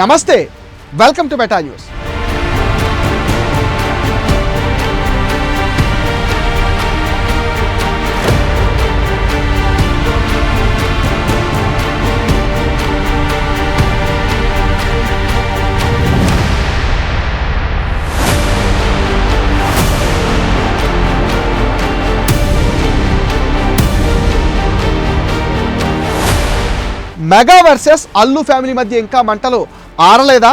నమస్తే welcome to beta news. Mega versus Allu family మధ్య ఇంకా మంటలు. ఆరలేదా?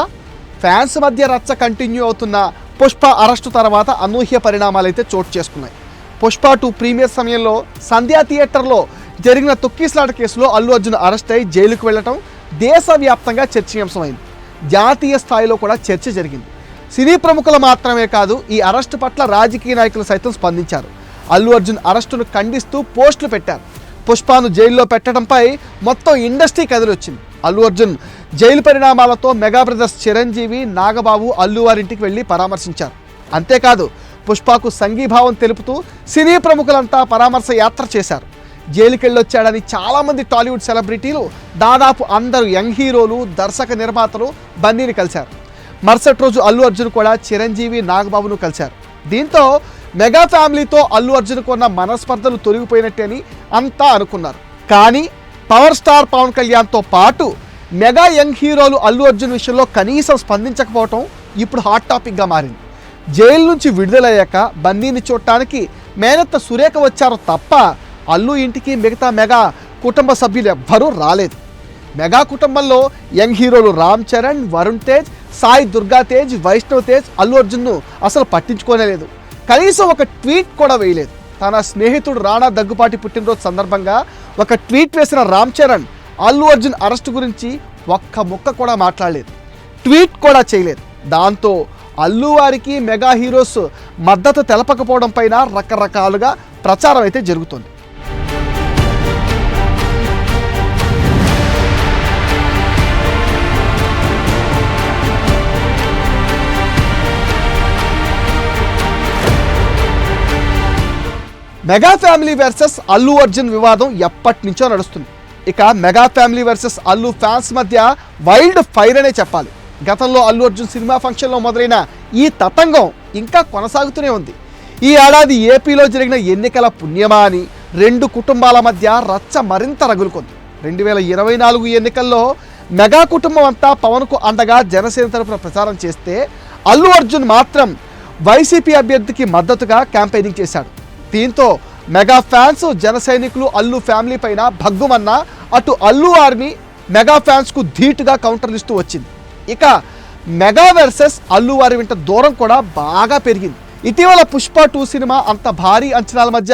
ఫ్యాన్స్ మధ్య రచ్చ కంటిన్యూ అవుతున్న పుష్ప అరెస్టు తర్వాత అనూహ్య పరిణామాలైతే చోటు చేసుకున్నాయి. పుష్ప టూ ప్రీమియర్ సమయంలో సంధ్యా థియేటర్లో జరిగిన తొక్కిస్లాట కేసులో అల్లు అర్జున్ అరెస్ట్ అయి జైలుకు వెళ్ళటం దేశవ్యాప్తంగా చర్చనీయాంశమైంది. జాతీయ స్థాయిలో కూడా చర్చ జరిగింది. సినీ ప్రముఖులు మాత్రమే కాదు ఈ అరెస్టు పట్ల రాజకీయ నాయకులు సైతం స్పందించారు. అల్లు అర్జున్ అరెస్టును ఖండిస్తూ పోస్టులు పెట్టారు. పుష్పను జైల్లో పెట్టడంపై మొత్తం ఇండస్ట్రీ కదిలొచ్చింది. అల్లు అర్జున్ జైలు పరిణామాలతో మెగా బ్రదర్స్ చిరంజీవి నాగబాబు అల్లు వెళ్ళి వెళ్ళి పరామర్శించారు. అంతేకాదు పుష్పకు సంఘీభావం తెలుపుతూ సినీ ప్రముఖులంతా పరామర్శ యాత్ర చేశారు. జైలుకెళ్ళొచ్చాడని చాలామంది టాలీవుడ్ సెలబ్రిటీలు దాదాపు అందరూ యంగ్ హీరోలు దర్శక నిర్మాతలు బందీని కలిశారు. మరుసటి రోజు అల్లు అర్జున్ కూడా చిరంజీవి నాగబాబును కలిశారు. దీంతో మెగా ఫ్యామిలీతో అల్లు అర్జున్కు ఉన్న మనస్పర్ధలు తొలగిపోయినట్టే అని అంతా అనుకున్నారు. కానీ పవర్ స్టార్ పవన్ కళ్యాణ్తో పాటు మెగా యంగ్ హీరోలు అల్లు అర్జున్ విషయంలో కనీసం స్పందించకపోవటం ఇప్పుడు హాట్ టాపిక్గా మారింది. జైలు నుంచి విడుదలయ్యాక బందీని చూడటానికి మేనత్త సురేఖ వచ్చారు తప్ప అల్లు ఇంటికి మిగతా మెగా కుటుంబ సభ్యులు ఎవ్వరూ రాలేదు. మెగా కుటుంబంలో యంగ్ హీరోలు రామ్ చరణ్ వరుణ్ తేజ్ సాయి దుర్గా తేజ్ వైష్ణవ్ తేజ్ అల్లు అర్జున్ను అసలు పట్టించుకోలేదు కనీసం ఒక ట్వీట్ కూడా వేయలేదు. తన స్నేహితుడు రాణా దగ్గుపాటి పుట్టినరోజు సందర్భంగా ఒక ట్వీట్ వేసిన రామ్ చరణ్ అల్లు అర్జున్ అరెస్ట్ గురించి ఒక్క ముక్క కూడా మాట్లాడలేదు. ట్వీట్ కూడా చేయలేదు. దాంతో అల్లు వారికి మెగా హీరోస్ మద్దతు తెలపకపోవడం పైన రకరకాలుగా ప్రచారం అయితే జరుగుతుంది. Mega family versus Allu Arjun వివాదం ఎప్పటి నుంచో నడుస్తుంది. ఇక mega family versus Allu fans మధ్య వైల్డ్ ఫైర్ అనే చెప్పాలి. గతంలో అల్లు అర్జున్ సినిమా ఫంక్షన్లో మొదలైన ఈ తతంగం ఇంకా కొనసాగుతూనే ఉంది. ఈ ఏడాది ఏపీలో జరిగిన ఎన్నికల పుణ్యమా అని రెండు కుటుంబాల మధ్య రచ్చ మరింత రగులుకుంది. రెండు వేల ఇరవై నాలుగు ఎన్నికల్లో మెగా కుటుంబం అంతా పవన్కు అండగా జనసేన తరపున ప్రచారం చేస్తే అల్లు అర్జున్ మాత్రం వైసీపీ అభ్యర్థికి మద్దతుగా క్యాంపెయినింగ్ చేశాడు. దీంతో మెగా ఫ్యాన్స్ జన సైనికులు అల్లు ఫ్యామిలీ పైన భగ్గుమన్న అటు అల్లు ఆర్మీ మెగా ఫ్యాన్స్కు ధీటుగా కౌంటర్లు ఇస్తూ వచ్చింది. ఇక మెగా వర్సెస్ అల్లు వారి వెంట దూరం కూడా బాగా పెరిగింది. ఇటీవల పుష్ప టూ సినిమా అంత భారీ అంచనాల మధ్య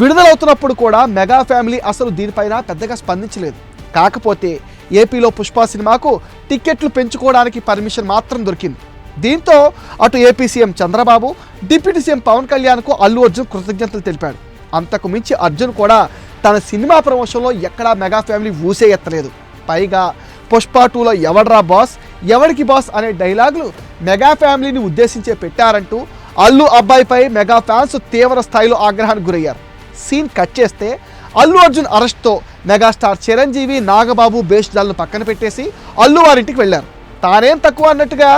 విడుదలవుతున్నప్పుడు కూడా మెగా ఫ్యామిలీ అసలు దీనిపైన పెద్దగా స్పందించలేదు. కాకపోతే ఏపీలో పుష్ప సినిమాకు టిక్కెట్లు పెంచుకోవడానికి పర్మిషన్ మాత్రం దొరికింది. దీంతో అటు AP CM Chandrababu deputy CM Pavan కళ్యాణ్కు అల్లు అర్జున్ కృతజ్ఞతలు తెలిపాడు. అంతకు మించి అర్జున్ కూడా తన సినిమా ప్రమోషన్లో ఎక్కడా మెగా ఫ్యామిలీ ఊసే ఎత్తలేదు. పైగా పుష్ప టూలో ఎవడ్రా బాస్? ఎవడికి బాస్ అనే డైలాగులు మెగా ఫ్యామిలీని ఉద్దేశించే పెట్టారంటూ అల్లు అబ్బాయిపై మెగా ఫ్యాన్స్ తీవ్ర స్థాయిలో ఆగ్రహానికి గురయ్యారు. సీన్ కట్ చేస్తే అల్లు అర్జున్ అరెస్ట్తో మెగాస్టార్ చిరంజీవి నాగబాబు బేష్దాలను పక్కన పెట్టేసి అల్లు వారింటికి వెళ్ళారు. తానేం తక్కువ అన్నట్టుగా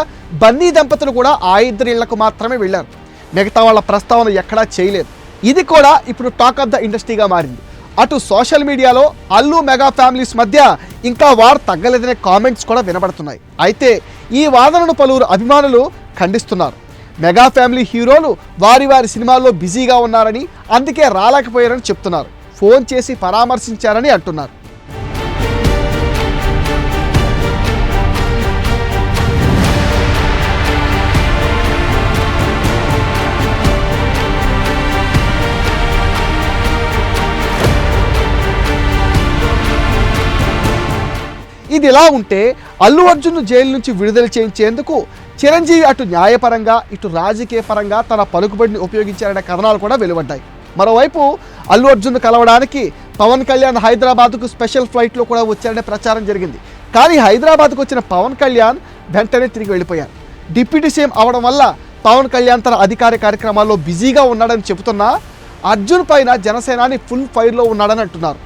బన్నీ దంపతులు కూడా ఆ ఇద్దరి ఇళ్ళకు మాత్రమే వెళ్ళారు. మిగతా వాళ్ళ ప్రస్తావన ఎక్కడా చేయలేదు. ఇది కూడా ఇప్పుడు టాక్ ఆఫ్ ద ఇండస్ట్రీగా మారింది. అటు సోషల్ మీడియాలో అల్లు మెగా ఫ్యామిలీస్ మధ్య ఇంకా వార్ తగ్గలేదనే కామెంట్స్ కూడా వినబడుతున్నాయి. అయితే ఈ వాదనను పలువురు అభిమానులు ఖండిస్తున్నారు. మెగా ఫ్యామిలీ హీరోలు వారి వారి సినిమాల్లో బిజీగా ఉన్నారని అందుకే రాలేకపోయారని చెప్తున్నారు. ఫోన్ చేసి పరామర్శించారని అంటున్నారు. ఇది ఇలా ఉంటే అల్లు అర్జున్ జైలు నుంచి విడుదల చేయించేందుకు చిరంజీవి అటు న్యాయపరంగా ఇటు రాజకీయ పరంగా తన పలుకుబడిని ఉపయోగించారనే కథనాలు కూడా వెలువడ్డాయి. మరోవైపు అల్లు అర్జున్ కలవడానికి పవన్ కళ్యాణ్ హైదరాబాద్కు స్పెషల్ ఫ్లైట్లో కూడా వచ్చారనే ప్రచారం జరిగింది. కానీ హైదరాబాద్కు వచ్చిన పవన్ కళ్యాణ్ వెంటనే తిరిగి వెళ్ళిపోయారు. డిప్యూటీ సీఎం అవడం వల్ల పవన్ కళ్యాణ్ తన అధికార కార్యక్రమాల్లో బిజీగా ఉన్నాడని చెబుతున్నా అర్జున్ పైన జనసేనాని ఫుల్ ఫైర్లో ఉన్నాడని అంటున్నారు.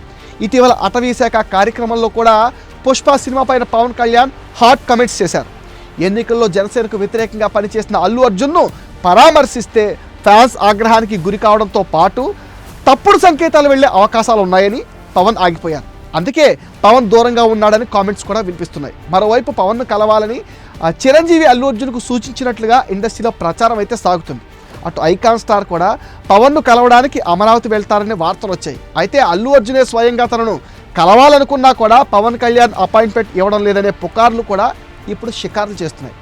ఇటీవల అటవీ శాఖ కార్యక్రమంలో కూడా పుష్ప సినిమా పైన పవన్ కళ్యాణ్ హాట్ కమెంట్స్ చేశారు. ఎన్నికల్లో జనసేనకు వ్యతిరేకంగా పనిచేసిన అల్లు అర్జున్ను పరామర్శిస్తే ఫ్యాన్స్ ఆగ్రహానికి గురి కావడంతో పాటు తప్పుడు సంకేతాలు వెళ్ళే అవకాశాలు ఉన్నాయని పవన్ ఆగిపోయారు. అందుకే పవన్ దూరంగా ఉన్నాడని కామెంట్స్ కూడా వినిపిస్తున్నాయి. మరోవైపు పవన్ను కలవాలని చిరంజీవి అల్లు అర్జున్కు సూచించినట్లుగా ఇండస్ట్రీలో ప్రచారం అయితే సాగుతుంది. అటు ఐకాన్ స్టార్ కూడా పవన్ను కలవడానికి అమరావతి వెళ్తారనే వార్తలు వచ్చాయి. అయితే అల్లు అర్జునే స్వయంగా తనను కలవాలనుకున్నా కూడా పవన్ కళ్యాణ్ అపాయింట్మెంట్ ఇవ్వడం లేదనే పుకార్లు కూడా ఇప్పుడు షికార్లు చేస్తున్నాయి.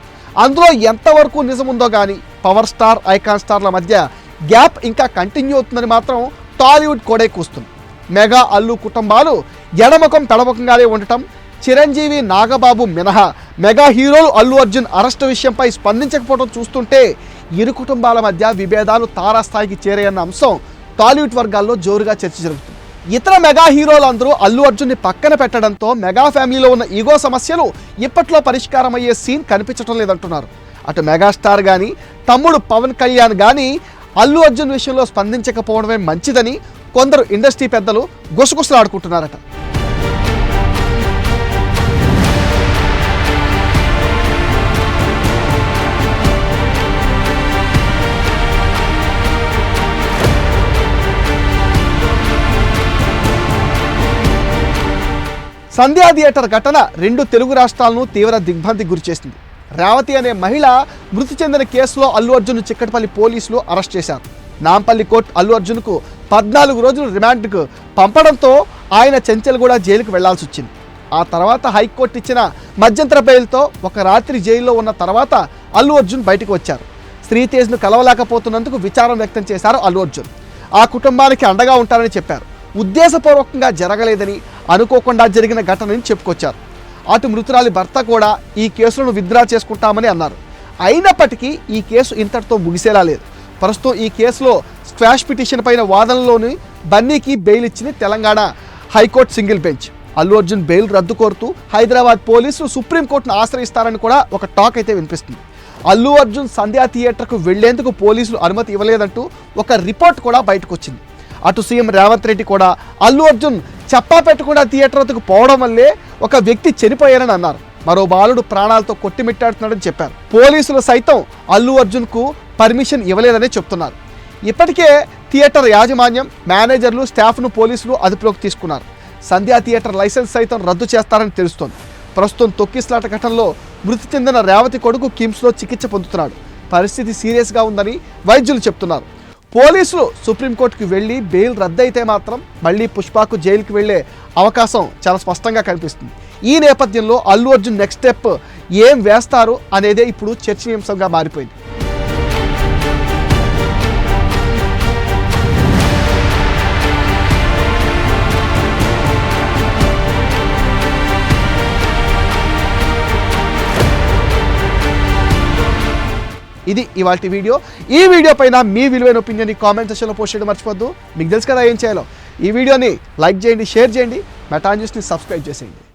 అందులో ఎంతవరకు నిజముందో కానీ పవర్ స్టార్ ఐకాన్ స్టార్ల మధ్య గ్యాప్ ఇంకా కంటిన్యూ అవుతుందని మాత్రం టాలీవుడ్ కోడే కూస్తుంది. మెగా అల్లు కుటుంబాలు ఎడముఖం పెడముఖంగానే ఉండటం చిరంజీవి నాగబాబు మినహా మెగా హీరోలు అల్లు అర్జున్ అరెస్ట్ విషయంపై స్పందించకపోవడం చూస్తుంటే ఇరు కుటుంబాల మధ్య విభేదాలు తారాస్థాయికి చేరాయన్న అంశం టాలీవుడ్ వర్గాల్లో జోరుగా చర్చ జరుగుతుంది. ఇతర మెగా హీరోలందరూ అల్లు అర్జున్ని పక్కన పెట్టడంతో మెగా ఫ్యామిలీలో ఉన్న ఈగో సమస్యలు ఇప్పట్లో పరిష్కారం అయ్యే సీన్ కనిపించడం లేదంటున్నారు. అటు మెగాస్టార్ కానీ తమ్ముడు పవన్ కళ్యాణ్ కానీ అల్లు అర్జున్ విషయంలో స్పందించకపోవడమే మంచిదని కొందరు ఇండస్ట్రీ పెద్దలు గుసగుసలాడుకుంటున్నారట. సంధ్యా థియేటర్ ఘటన రెండు తెలుగు రాష్ట్రాలను తీవ్ర దిగ్భ్రాంతికి గురిచేసింది రేవతి అనే మహిళ మృతి చెందిన కేసులో అల్లు అర్జున్ చిక్కటపల్లి పోలీసులు అరెస్ట్ చేశారు. నాంపల్లి కోర్టు అల్లు అర్జున్కు పద్నాలుగు రోజులు రిమాండ్కు పంపడంతో ఆయన చెంచల్గూడ జైలుకు వెళ్ళాల్సి వచ్చింది. ఆ తర్వాత హైకోర్టు ఇచ్చిన మధ్యంతర బెయిల్తో ఒక రాత్రి జైల్లో ఉన్న తర్వాత అల్లు అర్జున్ బయటకు వచ్చారు. శ్రీతేజ్ను కలవలేకపోతున్నందుకు విచారం వ్యక్తం చేశారు అల్లు అర్జున్. ఆ కుటుంబానికి అండగా ఉంటారని చెప్పారు. ఉద్దేశపూర్వకంగా జరగలేదని అనుకోకుండా జరిగిన ఘటనని చెప్పుకొచ్చారు. అటు మృతురాలి భర్త కూడా ఈ కేసులను విత్డ్రా చేసుకుంటామని అన్నారు. అయినప్పటికీ ఈ కేసు ఇంతటితో ముగిసేలా లేదు. ప్రస్తుతం ఈ కేసులో స్క్వాష్ పిటిషన్ పైన వాదనలోని బన్నీకి బెయిల్ ఇచ్చింది Telangana high court single bench. Allu Arjun bail రద్దు కోరుతూ హైదరాబాద్ పోలీసులు సుప్రీంకోర్టును ఆశ్రయిస్తారని కూడా ఒక టాక్ అయితే వినిపిస్తుంది. అల్లు అర్జున్ సంధ్యా థియేటర్కు వెళ్ళేందుకు పోలీసులు అనుమతి ఇవ్వలేదంటూ ఒక రిపోర్ట్ కూడా బయటకు వచ్చింది అటు సీఎం రేవంత్ రెడ్డి కూడా అల్లు అర్జున్ చెప్పా పెట్టకుండా థియేటర్ పోవడం వల్లే ఒక వ్యక్తి చనిపోయారని అన్నారు. మరో బాలుడు ప్రాణాలతో కొట్టిమిట్టాడుతున్నాడని చెప్పారు. పోలీసులు సైతం అల్లు అర్జున్కు పర్మిషన్ ఇవ్వలేదని చెప్తున్నారు. ఇప్పటికే థియేటర్ యాజమాన్యం మేనేజర్లు స్టాఫ్ను పోలీసులు అదుపులోకి తీసుకున్నారు. సంధ్యా థియేటర్ లైసెన్స్ సైతం రద్దు చేస్తారని తెలుస్తోంది. ప్రస్తుతం తొక్కిస్లాట ఘటనలో మృతి చెందిన రేవతి కొడుకు కిమ్స్లో చికిత్స పొందుతున్నాడు. పరిస్థితి సీరియస్గా ఉందని వైద్యులు చెప్తున్నారు. పోలీసులు సుప్రీంకోర్టుకు వెళ్ళి బెయిల్ రద్దయితే మాత్రం మళ్ళీ పుష్పకు జైలుకి వెళ్ళే అవకాశం చాలా స్పష్టంగా కనిపిస్తుంది. ఈ నేపథ్యంలో అల్లు అర్జున్ నెక్స్ట్ స్టెప్ ఏం వేస్తారు అనేదే ఇప్పుడు చర్చనీయాంశంగా మారిపోయింది. ఇది ఇవాళ వీడియో. ఈ వీడియో పైన మీ విలువైన ఒపీనియన్ కామెంట్ సెక్షన్లో పోస్ట్ చేయడం మర్చిపోద్దు. మీకు తెలుసు కదా ఏం చేయాలో. ఈ వీడియోని లైక్ చేయండి షేర్ చేయండి. మెటా న్యూస్ని సబ్స్క్రైబ్ చేసేయండి.